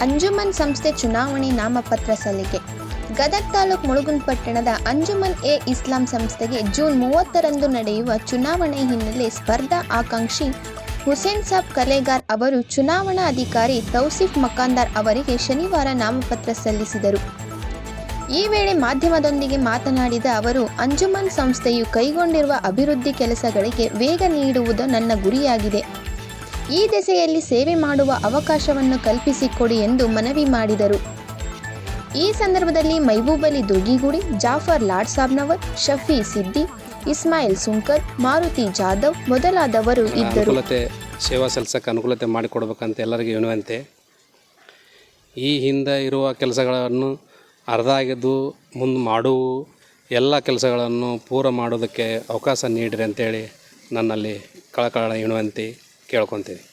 ಅಂಜುಮನ್ ಸಂಸ್ಥೆ ಚುನಾವಣೆ ನಾಮಪತ್ರ ಸಲ್ಲಿಕೆ. ಗದಗ ತಾಲೂಕು ಮುಳುಗುನ್ ಪಟ್ಟಣದ ಅಂಜುಮನ್ ಎ ಇಸ್ಲಾಂ ಸಂಸ್ಥೆಗೆ ಜೂನ್ ಮೂವತ್ತರಂದು ನಡೆಯುವ ಚುನಾವಣೆ ಹಿನ್ನೆಲೆ ಸ್ಪರ್ಧಾ ಆಕಾಂಕ್ಷಿ ಹುಸೇನ್ ಸಾಬ್ ಕಲೆಗಾರ್ ಅವರು ಚುನಾವಣಾ ಅಧಿಕಾರಿ ತೌಸಿಫ್ ಮಕಾಂದಾರ್ ಅವರಿಗೆ ಶನಿವಾರ ನಾಮಪತ್ರ ಸಲ್ಲಿಸಿದರು. ಈ ವೇಳೆ ಮಾಧ್ಯಮದೊಂದಿಗೆ ಮಾತನಾಡಿದ ಅವರು, ಅಂಜುಮನ್ ಸಂಸ್ಥೆಯು ಕೈಗೊಂಡಿರುವ ಅಭಿವೃದ್ಧಿ ಕೆಲಸಗಳಿಗೆ ವೇಗ ನೀಡುವುದು ನನ್ನ ಗುರಿಯಾಗಿದೆ. ಈ ದೆಸೆಯಲ್ಲಿ ಸೇವೆ ಮಾಡುವ ಅವಕಾಶವನ್ನು ಕಲ್ಪಿಸಿಕೊಡಿ ಎಂದು ಮನವಿ ಮಾಡಿದರು. ಈ ಸಂದರ್ಭದಲ್ಲಿ ಮೈಬೂಬ್ ಅಲಿ ದುರ್ಗಿಗುಡಿ ಜಾಫರ್ ಲಾಡ್ ಸಾಬ್ನವರ್ ಶಫಿ ಸಿದ್ದಿ ಇಸ್ಮಾಯಿಲ್ ಸುಂಕರ್ ಮಾರುತಿ ಜಾಧವ್ ಮೊದಲಾದವರು ಇದ್ದರು. ಅನುಕೂಲತೆ ಸೇವಾ ಸಲ್ಸಕ್ಕೆ ಅನುಕೂಲತೆ ಮಾಡಿಕೊಡ್ಬೇಕಂತ ಎಲ್ಲರಿಗೂ ವಿನಂತಿ ಈ ಹಿಂದೆ ಇರುವ ಕೆಲಸಗಳನ್ನು ಅರ್ಧ ಆಗಿದ್ದು ಮುಂದೆ ಮಾಡುವು ಎಲ್ಲ ಕೆಲಸಗಳನ್ನು ಪೂರ ಮಾಡೋದಕ್ಕೆ ಅವಕಾಶ ನೀಡಿರಿ ಅಂತೇಳಿ ನನ್ನಲ್ಲಿ ಕಳಕಳ ವಿನಂತಿ ಕೇಳ್ಕೊತೀನಿ